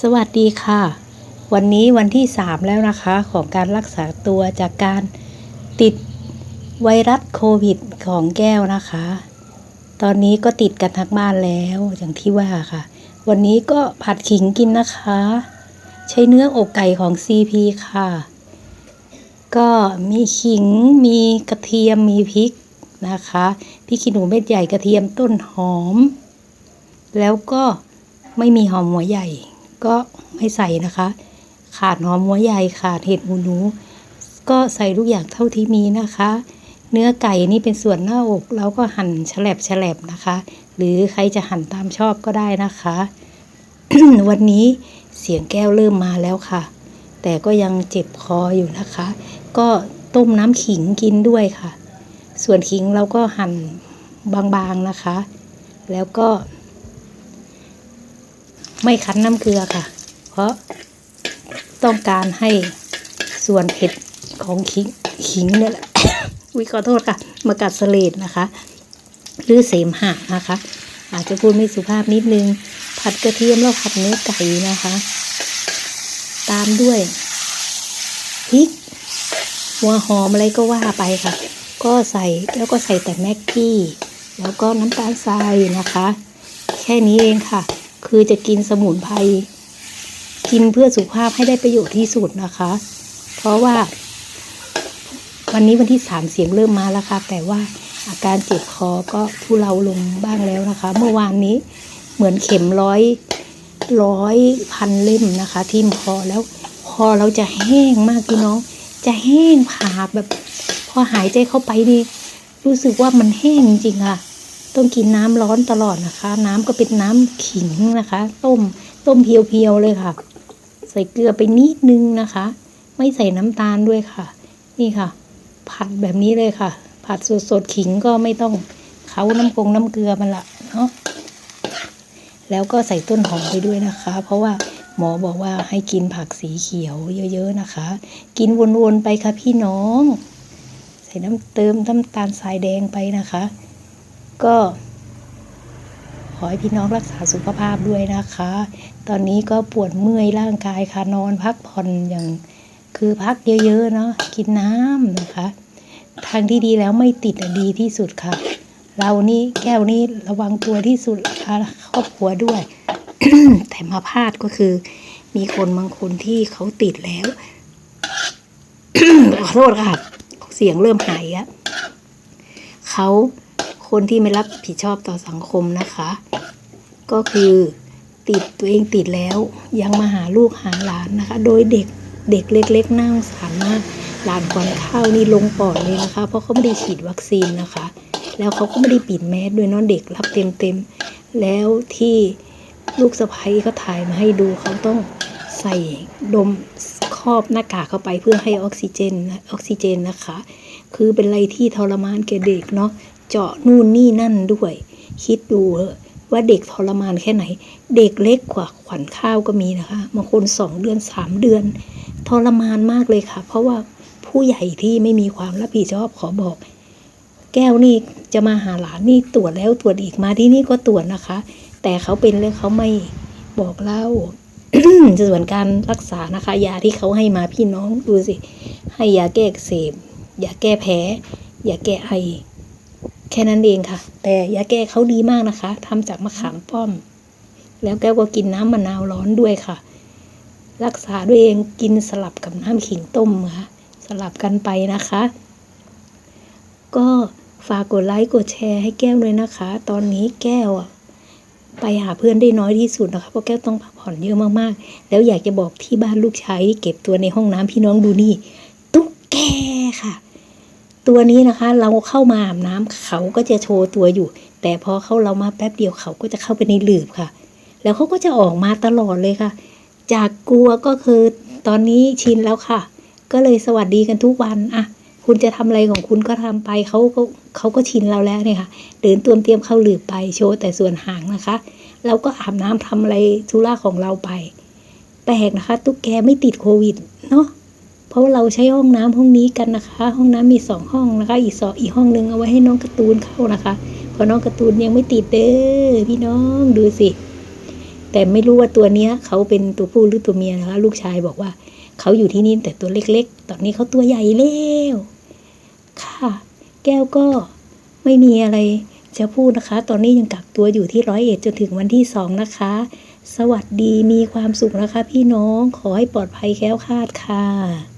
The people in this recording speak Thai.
สวัสดีค่ะ วันนี้วันที่ 3 แล้วนะคะของการรักษาตัวจากการติดไวรัสโควิดของแก้วนะคะ ตอนนี้ก็ติดกันทั้งบ้านแล้วอย่างที่ว่าค่ะ วันนี้ก็ผัดขิงกินนะคะ ใช้เนื้ออกไก่ของ CP ค่ะ ก็มีขิงมีกระเทียมมีพริกนะคะพริกขี้หนูเม็ดใหญ่กระเทียมต้นหอม แล้วก็ไม่มีหอมหัวใหญ่ ก็ไม่ใส่นะคะ ขาดหอมหัวใหญ่ขาดเห็ดหูหนู ก็ใส่ทุกอย่างเท่าที่มีนะคะ เนื้อไก่นี่เป็นส่วนหน้าอกเราก็หั่นแฉลบแฉลบนะคะ หรือใครจะหั่นตามชอบก็ได้นะคะ วันนี้เสียงแก้วเริ่มมาแล้วค่ะ แต่ก็ยังเจ็บคออยู่นะคะ ก็ต้มน้ำขิงกินด้วยค่ะ ส่วนขิงเราก็หั่นบางๆนะคะ แล้วก็ ไม่คั้นน้ำเกลือค่ะ เพราะต้องการให้ส่วนเผ็ดของขิงขิงเนี่ยแหละวิขอโทษค่ะมากัดเลดนะคะ หรือเสมหะนะคะ อาจจะพูดไม่สุภาพนิดนึง ผัดกระเทียมแล้วผัดเนื้อไก่นะคะ ตามด้วยพริกหัวหอมอะไรก็ว่าไปค่ะ ก็ใส่แล้วก็ใส่แต่แม็กกี้ แล้วก็น้ำตาลทรายนะคะ แค่นี้เองค่ะ คือจะกินสมุนไพรกินเพื่อสุขภาพให้ได้ประโยชน์ที่สุดนะคะ เพราะว่า วันนี้วันที่สามเสียงเริ่มมาแล้วค่ะ แต่ว่าอาการเจ็บคอก็ทุเลาลงบ้างแล้วนะคะ เมื่อวานนี้เหมือนเข็มร้อยร้อยพันเล่มนะคะ ทิ่มคอแล้วคอเราจะแห้งมากพี่น้อง จะแห้งผากแบบ พอหายใจเข้าไปนี่รู้สึกว่ามันแห้งจริงๆค่ะ ต้องกินน้ำร้อนตลอดนะคะ น้ำก็เป็นน้ำขิงนะคะ ต้มต้มเพียวๆเลยค่ะ ใส่เกลือไปนิดนึงนะคะ ไม่ใส่น้ำตาลด้วยค่ะ นี่ค่ะ ผัดแบบนี้เลยค่ะ ผัดสดๆขิงก็ไม่ต้องเขาน้ำกงน้ำเกลือมันละเนาะแล้วก็ใส่ต้นหอมไปด้วยนะคะ เพราะว่าหมอบอกว่าให้กินผักสีเขียวเยอะๆนะคะ กินวนๆไปค่ะพี่น้อง ใส่น้ำเติมน้ำตาลทรายแดงไปนะคะ ก็ขอให้พี่น้องรักษาสุขภาพด้วยนะคะ ตอนนี้ก็ปวดเมื่อยร่างกายค่ะนอนพักผ่อนอย่างคือพักเยอะๆเนาะกินน้ำนะคะ ทางที่ดีแล้วไม่ติดดีที่สุดค่ะ เรานี่แก้วนี่ระวังตัวที่สุดค่ะครอบครัวด้วย แต่มาพลาดก็คือ มีคนบางคนที่เขาติดแล้วขอโทษค่ะ เสียงเริ่มหายอะเขา คนที่ไม่รับผิดชอบต่อสังคมนะคะ ก็คือติดตัวเองติดแล้วยังมาหาลูกหาหลานนะคะ โดยเด็กเด็กเล็กๆน่าสงสารมากหลานก่อนข้าวนี่ลงปอดเลยนะคะ เพราะเขาไม่ได้ฉีดวัคซีนนะคะ แล้วเขาก็ไม่ได้ปิดแมสด้วยเนาะเด็กรับเต็มๆแล้วที่ลูกสะใภ้เขาถ่ายมาให้ดูเขาต้องใส่ดมครอบหน้ากากเข้าไปเพื่อให้ออกซิเจนออกซิเจนนะคะ คือเป็นอะไรที่ทรมานแก่เด็กเนาะ เจาะนู่นนี่นั่นด้วย คิดดูเถอว่าเด็กทรมานแค่ไหน เด็กเล็กกว่าขวัญข้าวก็มีนะคะบางคนสองเดือนสามเดือน ทรมานมากเลยค่ะ เพราะว่าผู้ใหญ่ที่ไม่มีความรับผิดชอบขอบอก แก้วนี่จะมาหาหลานนี่ตรวจแล้วตรวจอีกมาที่นี่ก็ตรวจนะคะ แต่เขาเป็นแล้วเขาไม่บอกเล่าส่วนการรักษานะคะ ยาที่เขาให้มาพี่น้องดูสิ ให้ยาแก้เสบยาแก้แพ้ยาแก้ไอ แค่นั้นเองค่ะ แต่ยาแก้เขาดีมากนะคะทำจากมะขามป้อม แล้วแก้วก็กินน้ำมะนาวร้อนด้วยค่ะ รักษาด้วยเองกินสลับกับน้ำขิงต้มค่ะสลับกันไปนะคะ ก็ฝากกดไลค์กดแชร์ให้แก้วเลยนะคะ ตอนนี้แก้วอะไปหาเพื่อนได้น้อยที่สุดนะคะเพราะแก้วต้องพักผ่อนเยอะมากๆ แล้วอยากจะบอกที่บ้านลูกชายที่เก็บตัวในห้องน้ำพี่น้องดูนี่ ตัวนี้นะคะ เราเข้ามาอาบน้ำเขาก็จะโชว์ตัวอยู่ แต่พอเขาเรามาแป๊บเดียวเขาก็จะเข้าไปในหลืบค่ะ แล้วเขาก็จะออกมาตลอดเลยค่ะ จากกลัวก็คือตอนนี้ชินแล้วค่ะ ก็เลยสวัสดีกันทุกวันอะคุณจะทำอะไรของคุณก็ทำไปเขาก็เขาก็ชินเราแล้วเนี่ยค่ะเดินตวมเตรียมเข้าหลืบไปโชว์แต่ส่วนหางนะคะ เราก็อาบน้ำทำอะไรธุระของเราไป แปลกนะคะ ตุ๊กแกไม่ติดโควิดเนาะ เพราะว่าเราใช้ห้องน้ำห้องนี้กันนะคะ ห้องน้ำมีสองห้องนะคะ อีกสองอีกห้องนึงเอาไว้ให้น้องการ์ตูนเข้านะคะเพราะน้องการ์ตูนยังไม่ติดเด้อพี่น้องดูสิ แต่ไม่รู้ว่าตัวเนี้ยเขาเป็นตัวผู้หรือตัวเมียนะคะ ลูกชายบอกว่าเขาอยู่ที่นี่แต่ตัวเล็ก ๆ ตอนนี้เขาตัวใหญ่แล้วค่ะ แก้วก็ไม่มีอะไรจะพูดนะคะ ตอนนี้ยังกักตัวอยู่ที่ร้อยเอ็ดจนถึงวันที่สองนะคะ สวัสดีมีความสุขนะคะ พี่น้องขอให้ปลอดภัยแค้วคาดค่ะ